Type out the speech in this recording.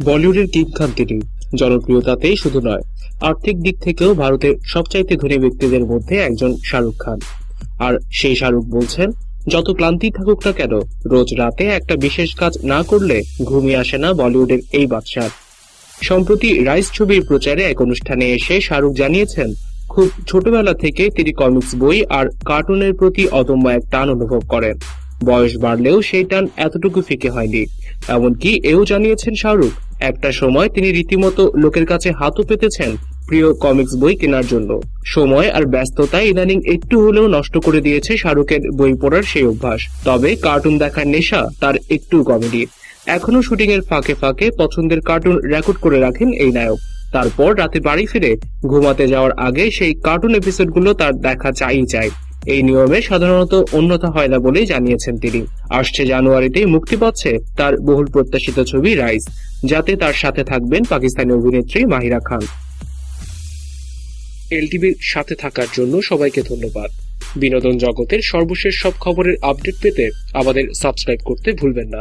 বলিউডের কিং খান তিনি জনপ্রিয়তাতেই শুধু নয়, আর্থিক দিক থেকেও ভারতের সবচাইতে ধনী ব্যক্তিদের মধ্যে একজন শাহরুখ খান। আর সেই শাহরুখ বলছেন, যত ক্লান্তি থাকুক না কেন, রোজ রাতে একটা বিশেষ কাজ না করলে ঘুমিয়ে আসে না বলিউডের এই বাদশাহ। সম্প্রতি রাইস ছবির প্রচারে এক অনুষ্ঠানে এসে শাহরুখ জানিয়েছেন, খুব ছোটবেলা থেকে তিনি কমিক্স বই আর কার্টুনের প্রতি অদম্য এক টান অনুভব করেন। বয়স বাড়লেও সেই টান এতটুকু ফিকে হয়নি। এমনকি এও জানিয়েছেন শাহরুখ, একটা সময় তিনি রীতিমতো লোকের কাছে হাতও পেতেছেন প্রিয় কমিক্স বই কেনার জন্য। সময় আর ব্যস্ততায় ইদানিং একটু হলেও নষ্ট করে দিয়েছে শাহরুখের বই পড়ার সেই অভ্যাস। তবে কার্টুন দেখার নেশা তার একটু কমেডি এখনও শুটিং এর ফাঁকে ফাঁকে পছন্দের কার্টুন রেকর্ড করে রাখেন এই নায়ক। তারপর রাতে বাড়ি ফিরে ঘুমাতে যাওয়ার আগে সেই কার্টুন এপিসোডগুলো তার দেখা চাই চাই। এই নিয়মে সাধারণত অন্যথা হয় না বলেই জানিয়েছেন তিনি। আসছে জানুয়ারিতেই মুক্তি পাচ্ছে তার বহুল প্রত্যাশিত ছবি রাইস যাতে তার সাথে থাকবেন পাকিস্তানি অভিনেত্রী মাহিরা খান। এলটিভির সাথে থাকার জন্য সবাইকে ধন্যবাদ। বিনোদন জগতের সর্বশেষ সব খবরের আপডেট পেতে আমাদের সাবস্ক্রাইব করতে ভুলবেন না।